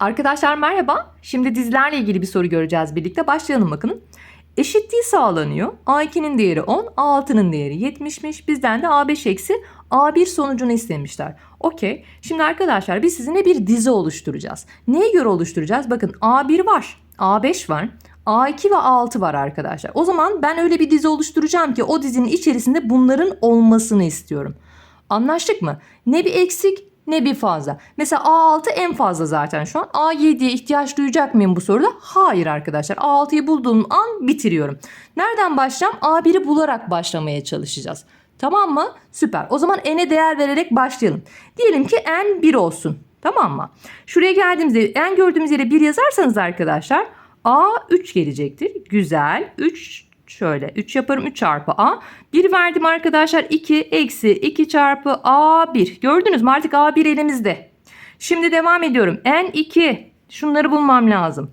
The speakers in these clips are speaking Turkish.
Arkadaşlar merhaba. Şimdi dizilerle ilgili bir soru göreceğiz birlikte. Başlayalım bakın. Eşitliği sağlanıyor. A2'nin değeri 10, A6'nın değeri 70'miş. Bizden de A5 eksi A1 sonucunu istemişler. Okey. Şimdi arkadaşlar biz sizinle bir dizi oluşturacağız. Neye göre oluşturacağız? Bakın A1 var, A5 var. A2 ve A6 var arkadaşlar. O zaman ben öyle bir dizi oluşturacağım ki o dizinin içerisinde bunların olmasını istiyorum. Anlaştık mı? Ne bir eksik ne bir fazla. Mesela A6 en fazla zaten şu an. A7'ye ihtiyaç duyacak mıyım bu soruda? Hayır arkadaşlar. A6'yı bulduğum an bitiriyorum. Nereden başlayacağım? A1'i bularak başlamaya çalışacağız. Tamam mı? Süper. O zaman n'e değer vererek başlayalım. Diyelim ki n 1 olsun. Tamam mı? Şuraya geldiğimizde n gördüğümüz yere 1 yazarsanız arkadaşlar A 3 gelecektir. Güzel. 3 şöyle 3 yaparım 3 çarpı A. 1 verdim arkadaşlar 2 eksi 2 çarpı A1. Gördünüz mü artık A1 elimizde. Şimdi devam ediyorum. N2 şunları bulmam lazım.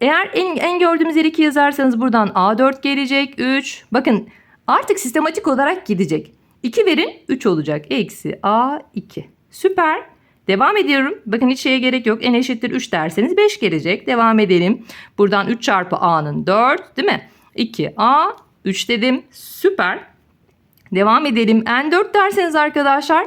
Eğer en, en gördüğümüz yere 2 yazarsanız buradan A4 gelecek 3. Bakın artık sistematik olarak gidecek. 2 verin 3 olacak. Eksi A2. Süper. Devam ediyorum. Bakın hiç şeye gerek yok. N eşittir 3 derseniz 5 gelecek. Devam edelim. Buradan 3 çarpı A'nın 4 değil mi? 2A 3 dedim. Süper. Devam edelim. N4 derseniz arkadaşlar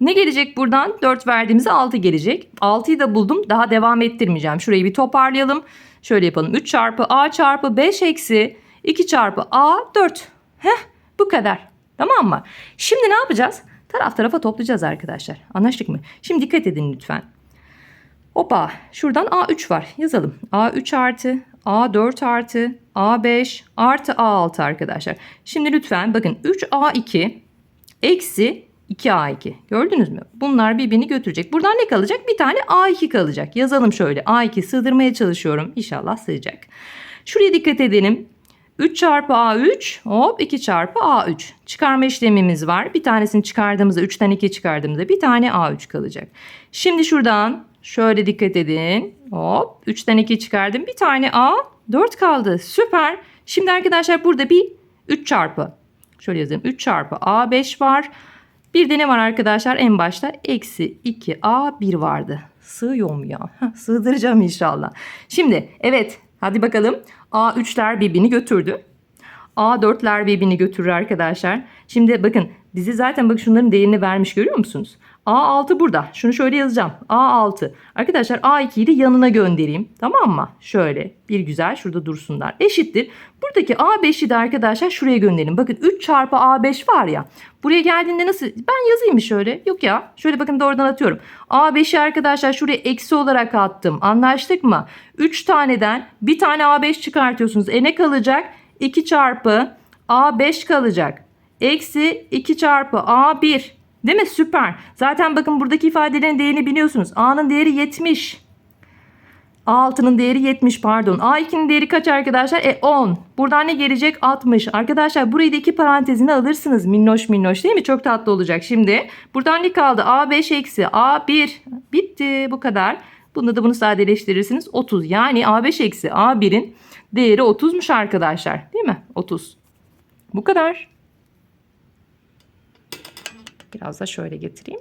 ne gelecek buradan? 4 verdiğimizde 6 gelecek. 6'yı da buldum. Daha devam ettirmeyeceğim. Şurayı bir toparlayalım. Şöyle yapalım. 3 çarpı A çarpı 5 eksi 2 çarpı A 4. Heh bu kadar. Tamam mı? Şimdi ne yapacağız? Taraf tarafa toplayacağız arkadaşlar. Anlaştık mı? Şimdi dikkat edin lütfen. Hoppa şuradan A3 var yazalım. A3 artı A4 artı A5 artı A6 arkadaşlar. Şimdi lütfen bakın 3A2 eksi 2A2 gördünüz mü? Bunlar birbirini götürecek. Buradan ne kalacak? Bir tane A2 kalacak. Yazalım şöyle A2 sığdırmaya çalışıyorum. İnşallah sığacak. Şuraya dikkat edelim. 3 çarpı A3 hop 2 çarpı A3. Çıkarma işlemimiz var. Bir tanesini çıkardığımızda 3'ten 2 çıkardığımızda bir tane A3 kalacak. Şimdi şuradan şöyle dikkat edin. Hop 3'ten 2 çıkardım. Bir tane A4 kaldı. Süper. Şimdi arkadaşlar burada bir 3 çarpı. Şöyle yazayım. 3 çarpı A5 var. Bir de ne var arkadaşlar en başta? Eksi 2A1 vardı. Sığıyor mu ya? Sığdıracağım inşallah. Şimdi evet hadi bakalım. A3'ler birbirini götürdü. A4'ler birbirini götürür arkadaşlar. Şimdi bakın dizi zaten bakın şunların değerini vermiş görüyor musunuz? A6 burada. Şunu şöyle yazacağım. A6. Arkadaşlar A2'yi de yanına göndereyim. Tamam mı? Şöyle bir güzel şurada dursunlar. Eşittir. Buradaki A5'i de arkadaşlar şuraya gönderin. Bakın 3 çarpı A5 var ya. Buraya geldiğinde nasıl? Ben yazayım mı şöyle? Yok ya. Şöyle bakın doğrudan atıyorum. A5'i arkadaşlar şuraya eksi olarak attım. Anlaştık mı? 3 taneden bir tane A5 çıkartıyorsunuz. E ne kalacak? 2 çarpı A5 kalacak. Eksi 2 çarpı A1. Değil mi? Süper. Zaten bakın buradaki ifadelerin değerini biliyorsunuz. A'nın değeri 70. A6'nın değeri 70 pardon. A2'nin değeri kaç arkadaşlar? E 10. Buradan ne gelecek? 60. Arkadaşlar burayı da iki parantezine alırsınız. Minnoş minnoş değil mi? Çok tatlı olacak. Şimdi buradan ne kaldı? A5 eksi A1. Bitti. Bu kadar. Bunda da bunu sadeleştirirsiniz. 30. Yani A5 eksi A1'in değeri 30'muş arkadaşlar. Değil mi? 30. Bu kadar. Biraz da şöyle getireyim.